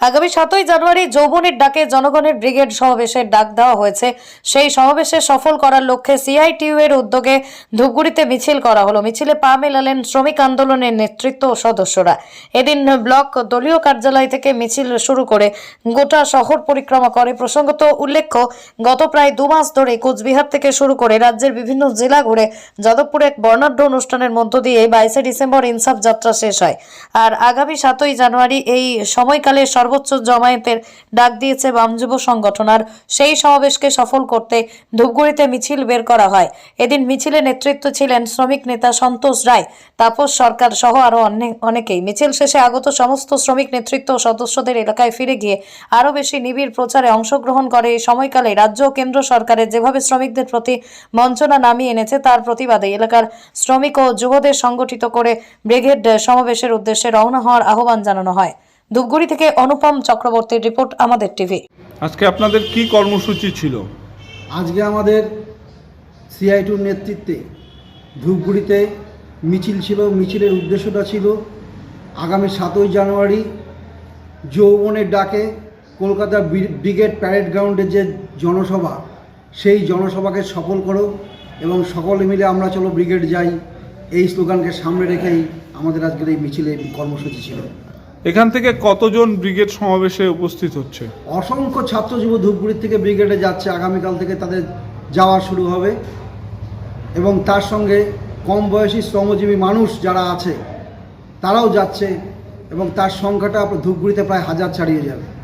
আগামী সাতই জানুয়ারি যৌবনের ডাকে জনগণের ব্রিগেড সমাবেশের ডাক দেওয়া হয়েছে। সেই সমাবেশে সফল করার লক্ষ্যে সিআইটিইউ এর উদ্যোগে ধূপগুড়িতে মিছিল করা হলো। মিছিলে পা মেলালেন শ্রমিক আন্দোলনের নেতৃত্ব ও সদস্যরা। এদিন ব্লক দলীয় কার্যালয় থেকে মিছিল শুরু করে গোটা শহর পরিক্রমা করে। প্রসঙ্গত উল্লেখ্য, গত প্রায় দু মাস ধরে কোচবিহার থেকে শুরু করে রাজ্যের বিভিন্ন জেলা ঘুরে যাদবপুরে এক বর্ণাঢ্য অনুষ্ঠানের মধ্য দিয়ে বাইশে ডিসেম্বর ইনসাফ যাত্রা শেষ হয়। আর আগামী সাতই জানুয়ারি এই সময়কালে সর্বোচ্চ জমায়েতের ডাক দিয়েছে বাম যুব সংগঠন আর সেই সমাবেশকে সফল করতে ধূপগুড়িতে মিছিল বের করা হয়। এদিন মিছিলে নেতৃত্ব ছিলেন শ্রমিক নেতা সন্তোষ রায়, তাপস সরকার সহ আরও অনেক অনেকেই। মিছিল শেষে আগত সমস্ত শ্রমিক নেতৃত্ব সদস্যদের এলাকায় ফিরে গিয়ে আরও বেশি নিবিড় প্রচারে অংশগ্রহণ করে। এই সময়কালে রাজ্য ও কেন্দ্র সরকারের যেভাবে শ্রমিকদের প্রতি মঞ্চনা নামিয়ে এনেছে, তার প্রতিবাদে এলাকার শ্রমিক ও যুবদের সংগঠিত করে ব্রিগেড সমাবেশের উদ্দেশ্যে রওনা হওয়ার আহ্বান জানানো হয়। ধূপগুড়ি থেকে অনুপম চক্রবর্তীর রিপোর্ট আমাদের টিভি। আজকে আপনাদের কি কর্মসূচি ছিল? আজকে আমাদের সিআইটুর নেতৃত্বে ধূপগুড়িতে মিছিল ছিল। মিছিলের উদ্দেশ্যটা ছিল আগামী সাতই জানুয়ারি যৌবনের ডাকে কলকাতা ব্রিগেড প্যারেড গ্রাউন্ডে যে জনসভা সেই জনসভাকে সফল করো এবং সকলে মিলে আমরা চলো ব্রিগেড যাই। এই স্লোগানকে সামনে রেখেই আমাদের আজকের এই মিছিলে কর্মসূচি ছিল। এখান থেকে কতজন ব্রিগেড সমাবেশে উপস্থিত হচ্ছে? অসংখ্য ছাত্র যুব ধূপগুড়ির থেকে ব্রিগেডে যাচ্ছে। আগামীকাল থেকে তাদের যাওয়া শুরু হবে। এবং তার সঙ্গে কম বয়সী শ্রমজীবী মানুষ যারা আছে, তারাও যাচ্ছে এবং তার সংখ্যাটা ধূপগুড়িতে প্রায় হাজার ছাড়িয়ে যাবে।